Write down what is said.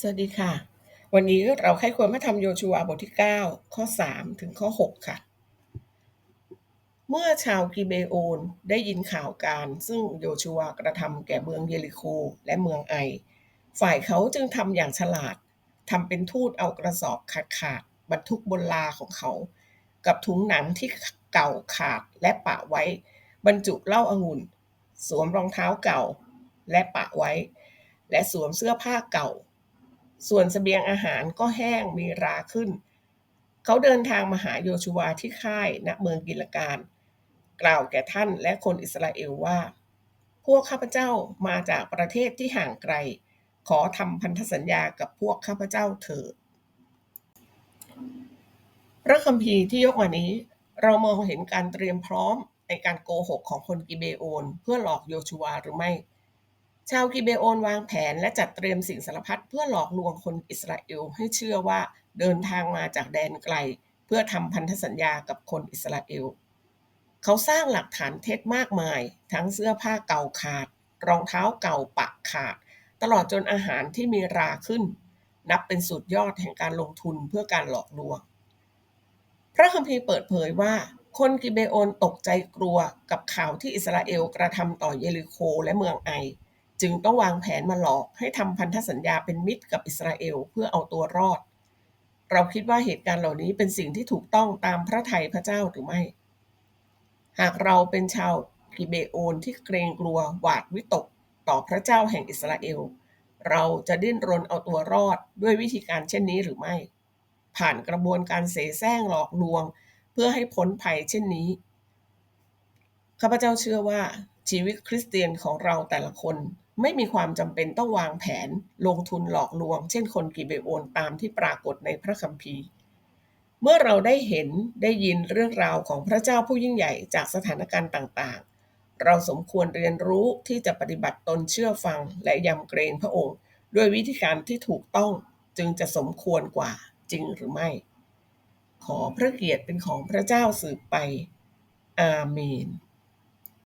สวัสดีค่ะ วันนี้เราใคร่ควรพระธรรมโยชูวาบทที่ 9 ข้อ 3 ถึงข้อ 6 ค่ะ เมื่อชาวกิเบโอนได้ยินข่าวการซึ่งโยชูวากระทำแก่เมืองเยริโคและเมืองไอ ฝ่ายเขาจึงทำอย่างฉลาดทำเป็นทูตเอากระสอบขาดขาดบรรทุกบนลาของเขา กับถุงหนังที่เก่าขาดและปะไว้ บรรจุเหล้าองุ่น สวมรองเท้าเก่าและปะไว้ และสวมเสื้อผ้าเก่า ส่วนเสบียงอาหารก็แห้งมีราขึ้น เขาเดินทางมาหาโยชูวาที่ค่ายณเมืองกิลการ กล่าวแก่ท่านและคนอิสราเอลว่า พวกข้าพเจ้ามาจากประเทศที่ห่างไกล ขอทำพันธสัญญากับพวกข้าพเจ้าเถิดพระคัมภีร์ที่ยกมานี้ เรามองเห็นการเตรียมพร้อมในการโกหกของคนกิเบโอน เพื่อหลอกโยชูวาหรือไม่ ชาวกิเบโอนวางแผนและจัดเตรียมสิ่งสารพัดเพื่อหลอกลวงคนอิสราเอลให้เชื่อว่าเดินทางมาจากแดนไกล เพื่อทำพันธสัญญากับคนอิสราเอล เขาสร้างหลักฐานเท็จมากมาย ทั้งเสื้อผ้าเก่าขาด รองเท้าเก่าปะขาด ตลอดจนอาหารที่มีราขึ้น นับเป็นสุดยอดแห่งการลงทุนเพื่อการหลอกลวง พระคัมภีร์เปิดเผยว่าคนกิเบโอนตกใจกลัวกับข่าวที่อิสราเอลกระทำต่อเยริโคและเมืองไอ จึงต้องวางแผนมาหลอกให้ทำพันธสัญญาเป็นมิตรกับอิสราเอลเพื่อเอาตัวรอด เราคิดว่าเหตุการณ์เหล่านี้เป็นสิ่งที่ถูกต้องตามพระทัยพระเจ้าหรือไม่ หากเราเป็นชาวกิเบโอนที่เกรงกลัวหวาดวิตกต่อพระเจ้าแห่งอิสราเอล เราจะดิ้นรนเอาตัวรอดด้วยวิธีการเช่นนี้หรือไม่ ผ่านกระบวนการเสแสร้งหลอกลวง เพื่อให้พ้นภัยเช่นนี้ข้าพเจ้าเชื่อว่าชีวิตคริสเตียนของเราแต่ละคน ไม่มีความจำเป็นต้องวางแผนลงทุนหลอกลวง เช่นคนกิเบโอนตามที่ปรากฏในพระคัมภีร์ เมื่อเราได้เห็นได้ยินเรื่องราวของพระเจ้าผู้ยิ่งใหญ่จากสถานการณ์ต่างๆ เราสมควรเรียนรู้ที่จะปฏิบัติตนเชื่อฟังและยำเกรงพระองค์ ด้วยวิธีการที่ถูกต้องจึงจะสมควรกว่าจริงหรือไม่ ขอพระเกียรติเป็นของพระเจ้าสืบไป อาเมน